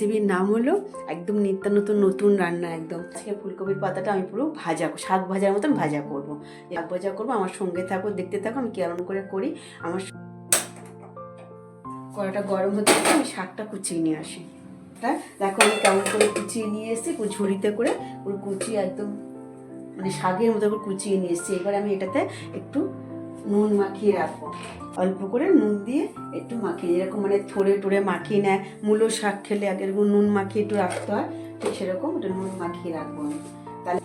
রেসিপির নাম হলো একদম নিত্য নতুন নতুন রান্না একদম। আজকে ফুলকপির পাতাটা আমি পুরো ভাজা, শাক ভাজার মতন ভাজা করব। শাক ভাজা করব, আমার সঙ্গে থাকো, দেখতে থাকো, আমি কেমন করে করি। আমার কড়াটা গরম হতে আমি শাকটা কুচিয়ে নিয়ে আসি। তা দেখো আমি কেমন করে কুচিয়ে নিয়ে এসেছি ঝুড়িতে করে পুরো কুচিয়ে একদম মানে শাকের মতো করে কুচিয়ে নিয়ে এসেছি। এবার আমি এটাতে একটু নুন মাখিয়ে রাখব। অল্প করে নুন দিয়ে একটু মাখিয়ে যেরকম মানে থোড়ে টোড়ে মাখিয়ে নেয়। মূলো শাক খেলে আগে এরকম নুন মাখিয়ে একটু রাখতে হয়। ঠিক সেরকম একটু নুন মাখিয়ে রাখব আমি। তাহলে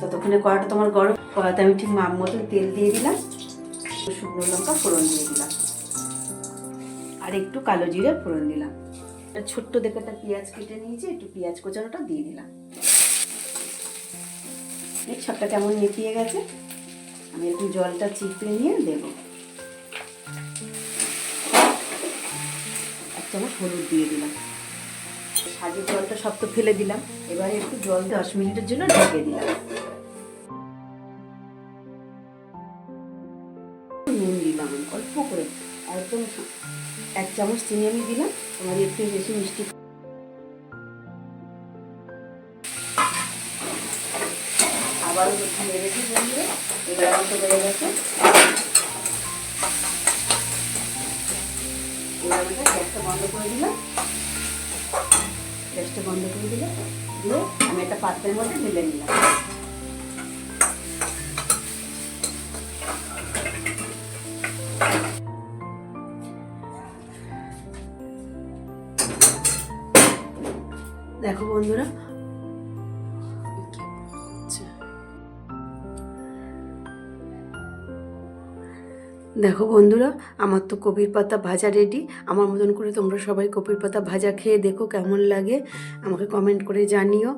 ততক্ষণে কড়াটা তোমার গরম কড়াতে আমি ঠিক মাপ মতন তেল দিয়ে দিলাম। শুকনো লঙ্কা ফোড়ন দিয়ে দিলাম। আর একটু কালো জিরে ফোড়ন দিলাম। ছোট্ট দেখে একটা পেঁয়াজ কেটে নিয়েছি, একটু পেঁয়াজ কোচানোটা দিয়ে দিলাম। শাকটা কেমন নেপিয়ে গেছে? আমি একটু জলটা চিপে নিয়ে দেবো। এক চামচ হলুদ দিয়ে দিলাম। সাজের জলটা সব তো ফেলে দিলাম। এবারে একটু জল দশ মিনিটের জন্য ঢেকে দিলাম। নুন দিলাম অল্প করে। একদম এক চামচ চিনি আমি দিলাম। তোমার একটু বেশি মিষ্টি আবারও নেড়ে দিই বন্ধুরা এবার আমার তো বেড়ে গেছে। এবার আমরা গ্যাসটা বন্ধ করে দিলাম। গ্যাসটা বন্ধ করে দিলাম। দিয়ে আমি একটা পাত্রের মধ্যে ঢেলে নিলাম। দেখো বন্ধুরা দেখো বন্ধুরা, আমার তো কপির পাতা ভাজা রেডি আমার মতন করে তোমরা সবাই কপির পাতা ভাজা খেয়ে দেখো কেমন লাগে। আমাকে কমেন্ট করে জানিও।